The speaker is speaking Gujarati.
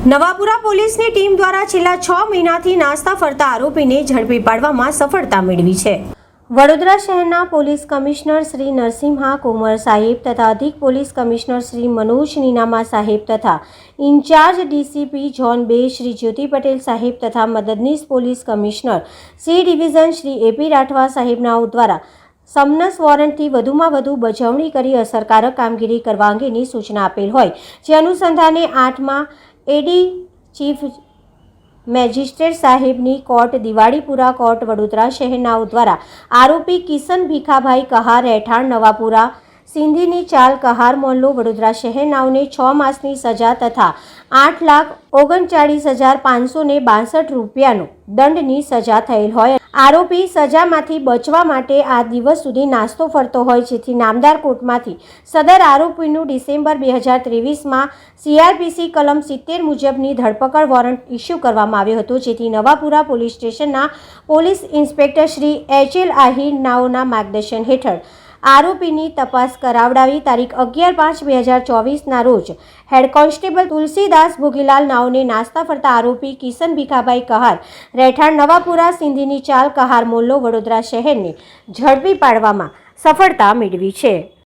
નવાપુરા પોલીસની ટીમ દ્વારા છેલ્લા છ મહિનાથી નાસ્તા ફરતા આરોપીને ઝડપી પાડવામાં સફળતા મેળવી છે. વડોદરા શહેરના પોલીસ કમિશનર શ્રી નરસિંહા કુંવર સાહેબ તથા અધિક પોલીસ કમિશનર શ્રી મનોજ નીનામા સાહેબ તથા ઇન્ચાર્જ ડીસીપી જોન બે, શ્રી જ્યોતિ પટેલ સાહેબ તથા મદદનીશ police commissioner C division Shri A P Rathwa સાહેબનાઓ દ્વારા સમનસ વોરંટથી વધુમાં વધુ બજવણી કરી અસરકારક કામગીરી કરવા અંગેની સૂચના આપેલ હોય. જે અનુસંધાને આઠમાં એડી ચીફ મેજિસ્ટ્રેટ સાહેબની કોર્ટ, દિવાળીપુરા કોર્ટ, વડોદરા શહેરનાઓ દ્વારા આરોપી કિશન ભીખાભાઈ કહાર રહેઠાણ નવાપુરા સિંધીની ચાલ કહાર મોલ્લો વડોદરા શહેરનાઓને છ માસની સજા તથા આઠ લાખ ઓગણચાળીસ હજાર પાંચસો ને બાસઠ રૂપિયાનો દંડની સજા થયેલ હોય. આરોપી સજામાંથી બચવા માટે આ દિવસ સુધી નાસ્તો ફરતો હોય, જેથી નામદાર કોર્ટમાંથી સદર આરોપીનું ડિસેમ્બર બે હજાર ત્રેવીસમાં સીઆરપીસી કલમ સિત્તેર મુજબની ધરપકડ વોરંટ ઇસ્યુ કરવામાં આવ્યો હતો, જેથી નવાપુરા પોલીસ સ્ટેશનના police inspector Shri H L Ahir નાઓના માર્ગદર્શન હેઠળ આરોપીની તપાસ કરાવડાવી તારીખ અગિયાર પાંચ બે હજાર ચોવીસના રોજ હેડ કોન્સ્ટેબલ તુલસીદાસ ભોગીલાલ નાઓને નાસ્તા ફરતા આરોપી કિશન ભીખાભાઈ કહાર, રહેઠાણ નવાપુરા સિંધીની ચાલ કહાર મોલ્લો વડોદરા શહેરને ઝડપી પાડવામાં સફળતા મેળવી છે.